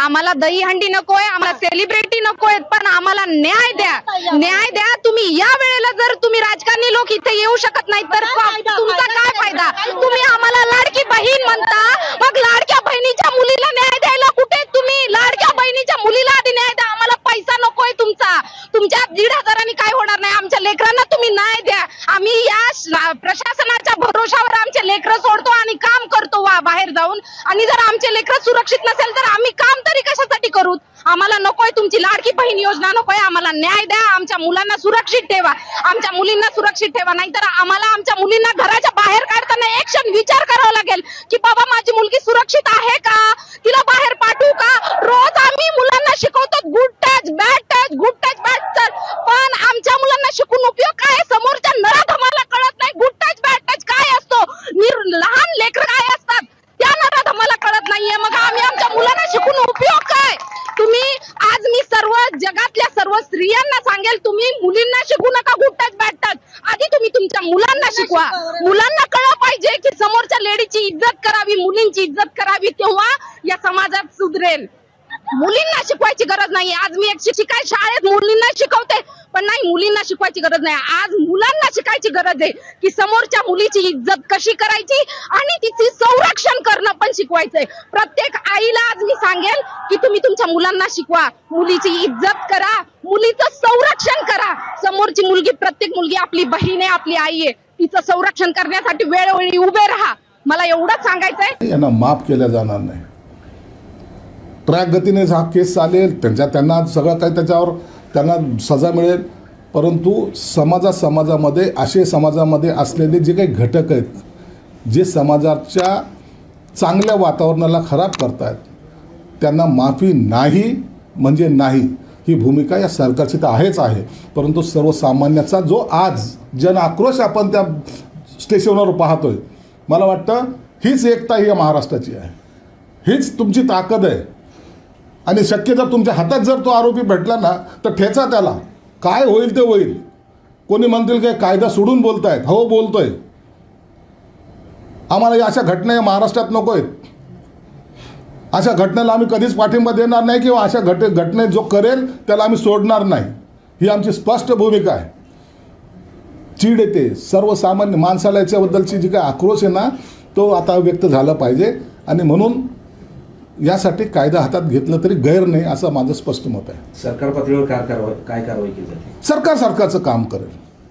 आम्हाला दहीहंडी नकोय आम्हाला सेलिब्रिटी नकोय पण आम्हाला न्याय द्या. न्याय द्या. तुम्ही या वेळेला जर तुम्ही राजकारणी लोक इथे येऊ शकत नाही तर तुमचा काय फायदा? तुम्ही आम्हाला लाडकी बहीण म्हणता. मग लाडक्या बहिणीच्या मुलीला न्याय द्यायला कुठे तुम्ही? लाडक्या बहिणीच्या मुलीला आधी न्याय द्या. आम्हाला पैसा नकोय तुमचा. तुमच्या दीड हजारांनी काय होणार नाही. आमच्या लेकरांना तुम्ही न्याय द्या. आम्ही या प्रशासनाच्या भरोशावर आमचे लेकरं सोडतो आणि काम करतो. जाऊन. आणि जर आमचे लेकरं सुरक्षित नसेल तर आम्ही काम तरी कशासाठी करू? आम्हाला नकोय तुमची लाडकी बहीण योजना नकोय आम्हाला न्याय द्या. आमच्या मुलांना सुरक्षित ठेवा. आमच्या मुलींना सुरक्षित ठेवा. नाहीतर आम्हाला आमच्या मुलींना घराच्या बाहेर काढताना एक क्षण विचार करावा लागेल की बाबा माझी मुलगी सुरक्षित आहे का? तिला बाहेर पाठवू का रोज आम्ही मुलांना शिकवतो good touch bad touch good touch bad touch पण आमच्या मुलांना शिकून उपयोग काय आहे? समोरच्या नरात आम्हाला कळत नाही गुड टच बॅड टच काय असतो निर- लहान लेकर काय असतात त्या नरात आम्हाला कळत नाहीये मग आम्ही आमच्या मुलांना शिकून उपयोग काय तुम्ही आज मी सर्व जगातल्या सर्व स्त्रियांना सांगेल तुम्ही मुलींना शिकू नका बॅड टच आधी तुम्ही तुमच्या मुलांना शिकवा. मुलांना कळलं पाहिजे की समोरच्या लेडीची इज्जत करावी मुलींची इज्जत करावी तेव्हा या समाजात सुधरेल. मुलींना शिकवायची गरज नाही आज मी एक शिक्षिका शाळेत मुलींना शिकवते पण नाही मुलींना शिकवायची गरज नाही आज मुलांना शिकायची गरज आहे की समोरच्या मुलीची इज्जत कशी करायची आणि तिची संरक्षण करणं पण शिकवायचंय. प्रत्येक आईला आज मी सांगेल की तुम्ही तुमच्या मुलांना शिकवा. मुलीची इज्जत करा. मुलीचं संरक्षण करा. समोरची मुलगी प्रत्येक मुलगी आपली बहीण आहे आपली आई आहे. तिचं संरक्षण करण्यासाठी वेळोवेळी उभे राहा. मला एवढंच सांगायचंय. यांना माफ केल्या जाणार नाही. ट्रॅक गतीने हा केस चालेल त्यांच्या त्यांना सगळं काही त्याच्यावर त्यांना सजा मिळेल. परंतु समाजा समाजामध्ये असे समाजामध्ये असलेले जे काही घटक आहेत जे समाजाच्या चांगल्या वातावरणाला खराब करतायत त्यांना माफी नाही म्हणजे नाही. ही भूमिका या सरकारची तर आहेच आहे. परंतु सर्वसामान्याचा जो आज जन आक्रोश आपण त्या स्टेशनवर पाहतोय मला वाटतं हीच एकता ही या महाराष्ट्राची आहे. हीच तुमची ताकद आहे. आणि शक्य जर तुमच्या हातात जर तो आरोपी भेटला ना तर ठेचा त्याला. काय होईल ते होईल. कोणी म्हणतील काय कायदा सोडून बोलतायत. हो बोलतोय. आम्हाला या अशा घटना या महाराष्ट्रात नको आहेत. अशा घटनेला आम्ही कधीच पाठिंबा देणार नाही किंवा अशा घट घटनेत जो करेल त्याला आम्ही सोडणार नाही. ही आमची स्पष्ट भूमिका आहे. चीड येते. सर्वसामान्य माणसाला याच्याबद्दलची जी काही आक्रोश आहे ना तो आता व्यक्त झाला पाहिजे. आणि म्हणून यासाठी कायदा हातात घेतलं तरी गैर नाही असं माझं स्पष्ट मत आहे. सरकार पातळीवर काय कारवाई काय कारवाई केली जाते? सरकार सरकारचं काम करेल.